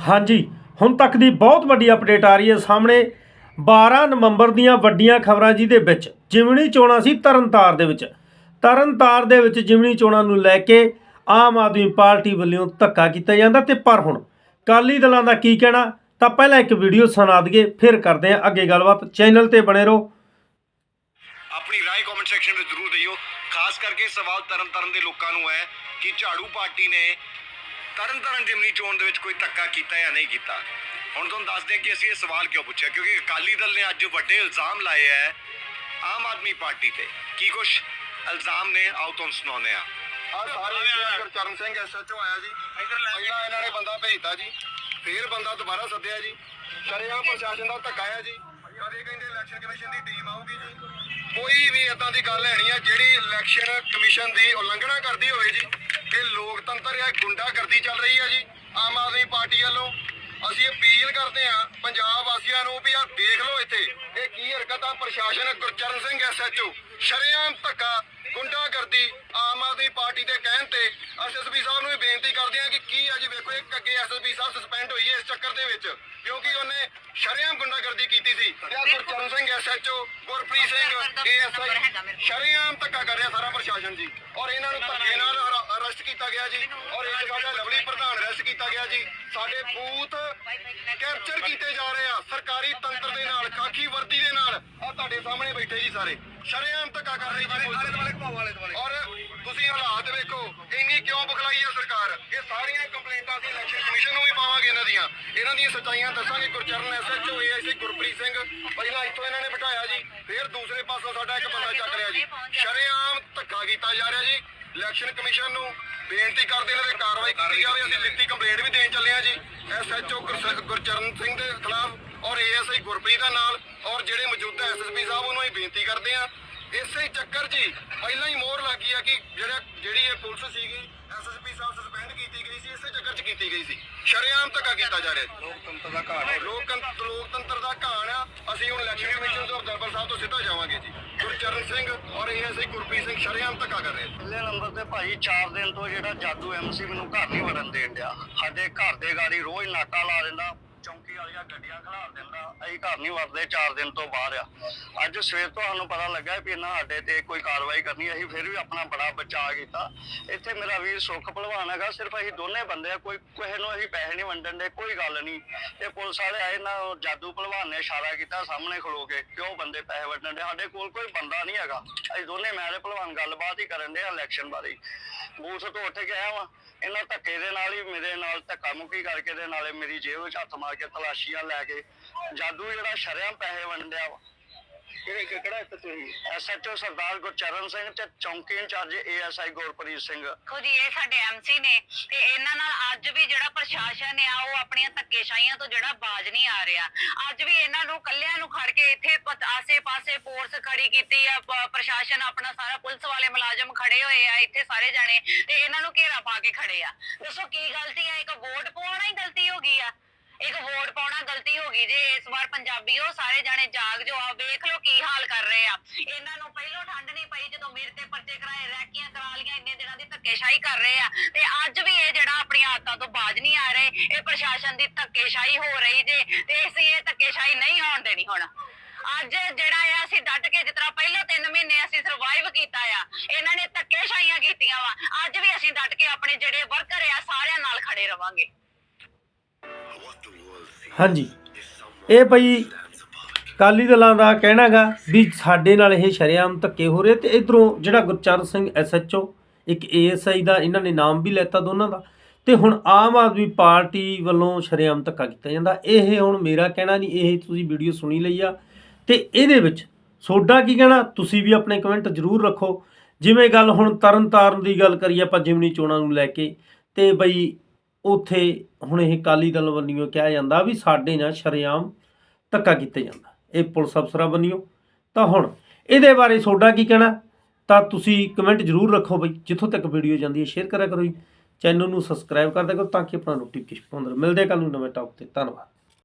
ਹਾਂਜੀ ਹੁਣ ਤੱਕ ਦੀ ਬਹੁਤ ਵੱਡੀ ਅਪਡੇਟ ਆ ਰਹੀ ਹੈ ਸਾਹਮਣੇ 12 ਨਵੰਬਰ ਦੀਆਂ ਵੱਡੀਆਂ ਖਬਰਾਂ ਜਿਹਦੇ ਵਿੱਚ ਜਿਮਣੀ ਚੋਣਾਂ ਸੀ ਤਰਨਤਾਰ ਦੇ ਵਿੱਚ ਤਰਨਤਾਰ ਦੇ ਵਿੱਚ ਜਿਮਣੀ ਚੋਣਾਂ ਨੂੰ ਲੈ ਕੇ ਆਮ ਆਦਮੀ ਪਾਰਟੀ ਵੱਲੋਂ ਧੱਕਾ ਕੀਤਾ ਜਾਂਦਾ ਤੇ ਪਰ ਹੁਣ ਕਾਲੀ ਦਲਾਂ ਦਾ ਕੀ ਕਹਿਣਾ ਤਾਂ ਪਹਿਲਾਂ ਇੱਕ ਵੀਡੀਓ ਸੁਣਾ ਦਈਏ ਫਿਰ ਕਰਦੇ ਹਾਂ ਅੱਗੇ ਗੱਲਬਾਤ ਚੈਨਲ ਤੇ ਬਣੇ ਰਹੋ ਆਪਣੀ رائے ਕਮੈਂਟ ਸੈਕਸ਼ਨ ਵਿੱਚ ਜ਼ਰੂਰ ਦਿਓ ਖਾਸ ਕਰਕੇ ਸਵਾਲ ਤਰਨ ਤਾਰਨ ਦੇ ਲੋਕਾਂ ਨੂੰ ਹੈ ਕਿ ਝਾੜੂ ਪਾਰਟੀ ਨੇ ਤਰਨ ਤਾਰਨ ਜਿਮਨੀ ਚੋਣ ਦੇ ਵਿੱਚ ਕੋਈ ਧੱਕਾ ਕੀਤਾ ਜਾਂ ਨਹੀਂ ਕੀਤਾ? ਹੁਣ ਤੁਹਾਨੂੰ ਦੱਸਦੇ ਕਿ ਅਸੀਂ ਇਹ ਸਵਾਲ ਕਿਉਂ ਪੁੱਛਿਆ? ਕਿਉਂਕਿ ਅਕਾਲੀ ਦਲ ਨੇ ਅੱਜ ਵੱਡੇ ਇਲਜ਼ਾਮ ਲਾਏ ਹੈ ਆਮ ਆਦਮੀ ਪਾਰਟੀ ਤੇ। ਕੀ ਕੁਛ ਇਲਜ਼ਾਮ ਨੇ? ਆਓ ਤੁਹਾਨੂੰ ਸੁਣਾਉਂਦੇ ਆ ਆ ਸਾਰੇ ਗੁਰਚਰਨ ਸਿੰਘ ਐਸਐਚਓ ਆਇਆ ਜੀ। ਪਹਿਲਾਂ ਇਹਨਾਂ ਨੇ ਬੰਦਾ ਭੇਜਤਾ ਜੀ। ਫੇਰ ਬੰਦਾ ਦੁਬਾਰਾ ਸੱਦਿਆ ਜੀ। ਸ਼ਰੇਆਮ ਪ੍ਰਸ਼ਾਸਨ ਦਾ ਧੱਕਾ ਹੈ ਜੀ। ਕਦੇ ਕਹਿੰਦੇ ਇਲੈਕਸ਼ਨ ਕਮਿਸ਼ਨ ਦੀ ਟੀਮ ਆਊਗੀ ਜੀ। ਕੋਈ ਵੀ ਇਦਾਂ ਦੀ ਗੱਲ ਲੈਣੀ ਆ। ਜਿਹੜੀ ਇਲੈਕਸ਼ਨ ਕਮਿਸ਼ਨ ਦੀ ਉਲੰਘਣਾ ਕਰਦੀ ਹੋਵੇ ਜੀ ਇਹ ਲੋਕਤੰਤਰ ਜਾਂ ਗੁੰਡਾਗਰਦੀ ਚੱਲ ਰਹੀ ਆ ਜੀ ਆਮ ਆਦਮੀ ਪਾਰਟੀ ਵੱਲੋਂ। ਅਸੀਂ ਅਪੀਲ ਕਰਦੇ ਆ ਪੰਜਾਬ ਵਾਸੀਆਂ ਨੂੰ ਵੀ ਆ ਦੇਖ ਲਓ ਇੱਥੇ ਇਹ ਕੀ ਹਰਕਤਾਂ ਪ੍ਰਸ਼ਾਸਨ ਗੁਰਚਰਨ ਸਿੰਘ ਐਸਐਚਓ ਸ਼ਰੇਆਮ ਧੱਕਾ ਗੁੰਡਾਗਰਦੀ ਆਮ ਆਦਮੀ ਪਾਰਟੀ ਦੇ ਕਹਿਣ ਤੇ ਐਸਐਸਪੀ ਸਾਹਿਬ ਨੂੰ ਵੀ ਬੇਨਤੀ ਕਰਦੇ ਆ ਕਿ ਕੀ ਅੱਜ ਵੇਖੋ ਇੱਕ ਅੱਗੇ ਐਸਐਸਪੀ ਸਾਹਿਬ ਸਸਪੈਂਡ ਹੋਈ ਹੈ ਇਸ ਚੱਕਰ ਦੇ ਵਿੱਚ ਕਿਉਂਕਿ ਉਹਨੇ ਸ਼ਰੇਆਮ ਗੁੰਡਾਗਰਦੀ ਕੀਤੀ ਸੀ। ਤੇ ਗੁਰਚਰਨ ਸਿੰਘ ਐਸਐਚਓ ਗੁਰਪ੍ਰੀਤ ਸਿੰਘ ਏਐਸਆਈ ਸ਼ਰੇਆਮ ਧੱਕਾ ਕਰ ਰਿਹਾ ਸਾਰਾ ਪ੍ਰਸ਼ਾਸਨ ਜੀ। ਔਰ ਇਹਨਾਂ ਨੂੰ ਧੱਕੇ ਨਾਲ ਅਰੈਸਟ ਕੀਤਾ ਗਿਆ ਜੀ। ਔਰ ਇੱਕ ਸਾਡਾ ਲਵਲੀ ਪ੍ਰਧਾਨ ਅਰੈਸਟ ਕੀਤਾ ਗਿਆ ਜੀ। ਸਾਡੇ ਬੂਥ ਕੈਪਚਰ ਕੀਤੇ ਜਾ ਰਹੇ ਆ। ਸਰਕਾਰੀ ਤੰਤਰ ਦੇ ਨਾਲ ਕਾਖੀ ਵਰਦੀ ਦੇ ਨਾਲ। ਆ ਤੁਹਾਡੇ ਸਾਹਮਣੇ ਬੈਠੇ ਜੀ ਸਾਰੇ। ਸ਼ਰੇਆਮ ਧੱਕਾ ਕਰ ਰਹੀ ਜੀ ਔਰ ਤੁਸੀਂ ਹਾਲਾਤ ਵੇਖੋ ਇੰਨੀ ਕਿਉਂ ਬੁਖਲਾਈ ਹੈ ਸਰਕਾਰ? ਇਹ ਸਾਰੀਆਂ ਕੰਪਲੇਂਟਾਂ ਅਸੀਂ ਇਲੈਕਸ਼ਨ ਕਮਿਸ਼ਨ ਨੂੰ ਵੀ ਪਾਵਾਂਗੇ ਇਹਨਾਂ ਦੀਆਂ। ਇਹਨਾਂ ਦੀਆਂ ਸੱਚਾਈਆਂ ਦੱਸਾਂਗੇ। Gurcharan SHO AIC Gurpreet Singh. ਪਹਿਲਾਂ ਇੱਥੋਂ ਇਹਨਾਂ ਨੇ ਬਿਠਾਇਆ ਜੀ। ਫਿਰ ਦੂਸਰੇ ਪਾਸੋਂ ਸਾਡਾ ਇੱਕ ਬੰਦਾ ਚੱਕ ਰਿਹਾ ਜੀ। ਸ਼ਰੇਆਮ ਧੱਕਾ ਕੀਤਾ ਜਾ ਰਿਹਾ ਜੀ। ਇਲੈਕਸ਼ਨ ਕਮਿਸ਼ਨ ਨੂੰ ਬੇਨਤੀ ਕਰਦੇ ਇਹਨਾਂ ਤੇ ਕਾਰਵਾਈ ਕੀਤੀ ਜਾਵੇ, ਅਸੀਂ ਲਿਖਤੀ ਕੰਪਲੇਂਟ ਵੀ ਦੇਣ ਚੱਲੇ ਆ ਜੀ। ਐਸਐਚਓ ਗੁਰਚਰਨ ਸਿੰਘ ਦੇ ਖਿਲਾਫ ਔਰ ਏਐਸਆਈ ਗੁਰਪ੍ਰੀਤ ਦਾ ਨਾਲ ਔਰ ਜਿਹੜੇ ਮੌਜੂਦਾ ਐਸਐਸਪੀ ਸਾਹਿਬ, ਉਹਨੂੰ ਅਸੀਂ ਬੇਨਤੀ ਕਰਦੇ ਆ ਇਸੇ ਚੱਕਰ ਹੀ ਪਹਿਲਾਂ ਹੀ ਮੋਹਰ ਲੱਗੀ ਆ ਕਿ ਜਿਹੜਾ ਜਿਹੜੀ ਇਹ ਪੁਲਿਸ ਸੀਗੀ ਐਸਐਸਪੀ ਸਾਹਿਬ ਸਸਪੈਂਡ ਕੀਤੀ ਗਈ ਸੀ ਇਸੇ ਚੱਕਰ 'ਚ ਕੀਤੀ ਗਈ ਸੀ। ਸ਼ਰੇਆਮ ਧੱਕਾ ਕੀਤਾ ਜਾ ਰਿਹਾ ਲੋਕਤੰਤਰ ਦਾ ਘਾਣ ਹੈ ਲੋਕਤੰਤਰ ਦਾ ਘਾਣ ਆ। ਅਸੀਂ ਹੁਣ ਇਲੈਕਸ਼ਨ ਕਮਿਸ਼ਨ ਤੋਂ ਦਰਬਾਰ ਸਾਹਿਬ ਤੋਂ ਸਿੱਧਾ ਜਾਵਾਂਗੇ ਜੀ। ਗੁਰਚਰਨ ਸਿੰਘ ਔਰ ਏਐਸਆਈ ਗੁਰਪ੍ਰੀਤ ਸਿੰਘ ਸ਼ਰੇਆਮ ਧੱਕਾ ਕਰ ਰਹੇ ਪਹਿਲੇ ਨੰਬਰ ਤੇ ਭਾਈ 4 ਦਿਨ ਤੋਂ ਜਿਹੜਾ ਜਾਦੂ ਐਮਸੀ ਮੈਨੂੰ ਘਰ ਨਹੀਂ ਵੜਨ ਦੇਣ ਡਿਆ। ਸਾਡੇ ਘਰ ਦੇ ਗਾੜੀ ਰੋਜ਼ ਨਾਕਾ ਲਾ ਦਿੰਦਾ। ਚੌਂਕੀ ਵਾਲੀਆਂ ਗੱਡੀਆਂ ਖਲਾਰ ਦਿੰਦਾ। ਅਸੀਂ ਘਰ ਨਹੀਂ ਵੜਦੇ 4 ਦਿਨ ਤੋਂ ਬਾਅਦ ਆ। ਅੱਜ ਸਵੇਰ ਤੋਂ ਸਾਨੂੰ ਪਤਾ ਲੱਗਾ ਵੀ ਇਹਨਾਂ ਸਾਡੇ ਤੇ ਕੋਈ ਕਾਰਵਾਈ ਕਰਨੀ ਅਸੀਂ ਫਿਰ ਵੀ ਆਪਣਾ ਬੜਾ ਬਚਾਅ ਕੀਤਾ। ਇੱਥੇ ਮੇਰਾ ਵੀਰ ਸੁੱਖ ਭਲਵਾਨ ਹੈਗਾ, ਸਿਰਫ ਅਸੀਂ ਦੋਨੇ ਬੰਦੇ ਆ। ਕੋਈ ਕਿਸੇ ਨੂੰ ਅਸੀਂ ਪੈਸੇ ਨਹੀਂ ਵੰਡਣ ਦੇ, ਕੋਈ ਗੱਲ ਨਹੀਂ। ਤੇ ਪੁਲਿਸ ਵਾਲੇ ਆਏ ਨਾ ਜਾਦੂ ਭਲਵਾਨ ਨੇ ਇਸ਼ਾਰਾ ਕੀਤਾ ਸਾਹਮਣੇ ਖਲੋ ਕੇ, ਕਿਉਂ ਬੰਦੇ ਪੈਸੇ ਵੰਡਣ ਦੇ, ਸਾਡੇ ਕੋਲ ਕੋਈ ਬੰਦਾ ਨਹੀਂ ਹੈਗਾ। ਅਸੀਂ ਦੋਨੇ, ਮੈਂ ਤੇ ਭਲਵਾਨ ਗੱਲਬਾਤ ਹੀ ਕਰਨ ਦੇ ਇਲੈਕਸ਼ਨ ਬਾਰੇ। ਬੂਥ ਤੋਂ ਉੱਠ ਕੇ ਆਇਆ ਵਾਂ, ਇਹਨਾਂ ਧੱਕੇ ਦੇ ਨਾਲ ਹੀ, ਮੇਰੇ ਨਾਲ ਧੱਕਾ ਮੁੱਕੀ ਕਰਕੇ ਦੇ ਨਾਲੇ ਮੇਰੀ ਜੇਬ ਵਿੱਚ ਹੱਥ ਮਾਰ ਕੇ ਤਲਾਸ਼ੀਆਂ ਲੈ ਕੇ, ਜਾਦੂ ਜਿਹੜਾ ਸ਼ਰਿਆਂ ਪੈਸੇ ਵੰਡਿਆ ਵਾ। ਕਿਹੜੇ ਕਿਹੜਾ ਇੱਥੇ ਤੁਸੀਂ? ਐਸਐਚਓ ਸਰਦਾਰ ਗੁਰਚਰਨ ਸਿੰਘ ਤੇ ਚੌਂਕੀ ਇੰਚਾਰਜ ਏਐਸਆਈ ਗੁਰਪ੍ਰੀਤ ਸਿੰਘ। ਦੇਖੋ ਜੀ ਇਹ ਸਾਡੇ ਐਮਸੀ ਨੇ ਤੇ ਇਹਨਾਂ ਨਾਲ ਅੱਜ ਵੀ ਜਿਹੜਾ ਪ੍ਰਸ਼ਾਸਨ ਆ ਉਹ ਆਪਣੀਆਂ ਧੱਕੇਸ਼ਾਹੀਆਂ ਤੋਂ ਜਿਹੜਾ ਬਾਜ ਨਹੀਂ ਆ ਰਿਹਾ। ਅੱਜ ਵੀ ਇਹਨਾਂ ਨੂੰ ਕੱਲਿਆਂ ਨੂੰ ਖੜ ਕੇ ਇੱਥੇ ਪ- ਆਸੇ-ਪਾਸੇ ਫੋਰਸ ਖੜੀ ਕੀਤੀ ਆ ਪ- ਪ੍ਰਸ਼ਾਸਨ ਆਪਣਾ ਸਾਰਾ ਪੁਲਿਸ ਵਾਲੇ ਮੁਲਾਜ਼ਮ ਖੜੇ ਹੋਏ ਆ ਇੱਥੇ ਸਾਰੇ ਜਾਣੇ ਤੇ ਇਹਨਾਂ ਨੂੰ ਘੇਰਾ ਪਾ ਕੇ ਖੜੇ ਆ। ਦੱਸੋ ਕੀ ਗਲਤੀ ਆ? ਇੱਕ ਵੋਟ ਪਾਉਣਾ ਹੀ ਗਲਤੀ ਹੋ ਗਈ ਆ। ਇੱਕ ਵੋਟ ਪਾਉਣਾ ਗਲਤੀ ਹੋ ਗਈ ਜੇ ਇਸ ਵਾਰ ਪੰਜਾਬੀਓ ਸਾਰੇ ਜਾਣੇ ਜਾਗ ਜੋ ਆ ਵੇਖ ਲਓ ਕੀ ਹਾਲ ਕਰ ਰਹੇ ਆ ਇਹਨਾਂ ਨੂੰ ਪਹਿਲੋਂ ਠੰਡ ਨਹੀਂ ਪਈ ਜਦੋਂ ਮੇਰੇ ਤੇ ਪਰਚੇ ਕਰਾਏ, ਰੈਕੀਆਂ ਕਰਾ ਲੀਆਂ ਇੰਨੇ ਦਿਨਾਂ ਦੀ ਧੱਕੇਸ਼ਾਹੀ ਕਰ ਰਹੇ ਆ। ਤੇ ਅੱਜ ਵੀ ਇਹ ਜਿਹੜਾ ਆਪਣੀਆਂ ਆਦਤਾਂ ਤੋਂ ਬਾਜ ਨਹੀਂ ਆ ਰਹੇ, ਇਹ ਪ੍ਰਸ਼ਾਸਨ ਦੀ ਧੱਕੇਸ਼ਾਹੀ ਹੋ ਰਹੀ ਜੇ, ਤੇ ਅਸੀਂ ਇਹ ਧੱਕੇਸ਼ਾਹੀ ਨਹੀਂ ਹੋਣ ਦੇਣੀ ਹੁਣ। ਅੱਜ ਜਿਹੜਾ ਆ, ਅਸੀਂ ਡਟ ਕੇ ਜਿਸ ਤਰ੍ਹਾਂ ਪਹਿਲਾਂ 3 ਮਹੀਨੇ ਅਸੀਂ ਸਰਵਾਈਵ ਕੀਤਾ ਆ, ਇਹਨਾਂ ਨੇ ਧੱਕੇਸ਼ਾਹੀਆਂ ਕੀਤੀਆਂ ਵਾ। ਅੱਜ ਵੀ ਅਸੀਂ ਡਟ ਕੇ ਆਪਣੇ ਜਿਹੜੇ ਵਰਕਰ ਆ, ਸਾਰਿਆਂ ਨਾਲ ਖੜੇ ਰਵਾਂਗੇ। ਹਾਂਜੀ। ਇਹ ਭਈ ਅਕਾਲੀ ਦਲਾਂ ਦਾ ਕਹਿਣਾਗਾ ਵੀ ਸਾਡੇ ਨਾਲ ਇਹ ਸ਼ਰੇਆਮ ਧੱਕੇ ਹੋ ਰਹੇ ਤੇ ਇਧਰੋਂ ਜਿਹੜਾ ਗੁਰਚਰਨ ਸਿੰਘ ਐਸਐਚਓ ਇੱਕ ਏਐਸਆਈ ਦਾ, ਇਹਨਾਂ ਨੇ ਨਾਮ ਵੀ ਲੈਤਾ ਦੋਨਾਂ ਦਾ। ਤੇ ਹੁਣ ਆਮ ਆਦਮੀ ਪਾਰਟੀ ਵੱਲੋਂ ਸ਼ਰੇਆਮ ਧੱਕਾ ਕੀਤਾ ਜਾਂਦਾ। ਇਹ ਹੁਣ ਮੇਰਾ ਕਹਿਣਾ ਨਹੀਂ, ਇਹ ਤੁਸੀਂ ਵੀਡੀਓ ਸੁਣੀ ਲਈ ਆ। ਤੇ ਇਹਦੇ ਵਿੱਚ ਸੋਡਾ ਕੀ ਕਹਿਣਾ? ਤੁਸੀਂ ਵੀ ਆਪਣੇ ਕਮੈਂਟ ਜ਼ਰੂਰ ਰੱਖੋ। ਜਿਵੇਂ ਗੱਲ ਹੁਣ ਤਰਨਤਾਰਨ ਦੀ ਗੱਲ ਕਰੀਏ ਆਪਾਂ ਜਿਮਨੀ ਚੋਣਾਂ ਨੂੰ ਲੈ ਕੇ, ਤੇ ਬਈ ਉਥੇ ਹੁਣ ਇਹ ਕਾਲੀ ਦਲ ਵੱਲੋਂ ਕਿਹਾ ਜਾਂਦਾ ਵੀ ਸਾਡੇ ਨਾਲ ਸ਼ਰੇਆਮ ਧੱਕਾ ਕੀਤਾ ਜਾਂਦਾ। ਇਹ ਪੁਲਿਸ ਅਫਸਰਾਂ ਵੱਲੋਂ ਤਾਂ ਹੁਣ ਇਹਦੇ ਬਾਰੇ ਤੁਹਾਡਾ ਕੀ ਕਹਿਣਾ? ਤਾਂ ਤੁਸੀਂ ਕਮੈਂਟ ਜ਼ਰੂਰ ਰੱਖੋ ਬਈ, ਜਿੱਥੋਂ ਤੱਕ ਵੀਡੀਓ ਜਾਂਦੀ ਹੈ ਸ਼ੇਅਰ ਕਰਿਆ ਕਰੋ ਜੀ। ਚੈਨਲ ਨੂੰ ਸਬਸਕ੍ਰਾਈਬ ਕਰ ਦਿਆ ਕਰੋ ਤਾਂ ਕਿ ਆਪਣਾ ਨੋਟੀਫਿਕੇਸ਼ਨ ਪਾਉਂਦੇ ਮਿਲਦੇ ਕੱਲ ਨੂੰ ਨਵੇਂ ਟੌਪ ਤੇ। ਧੰਨਵਾਦ।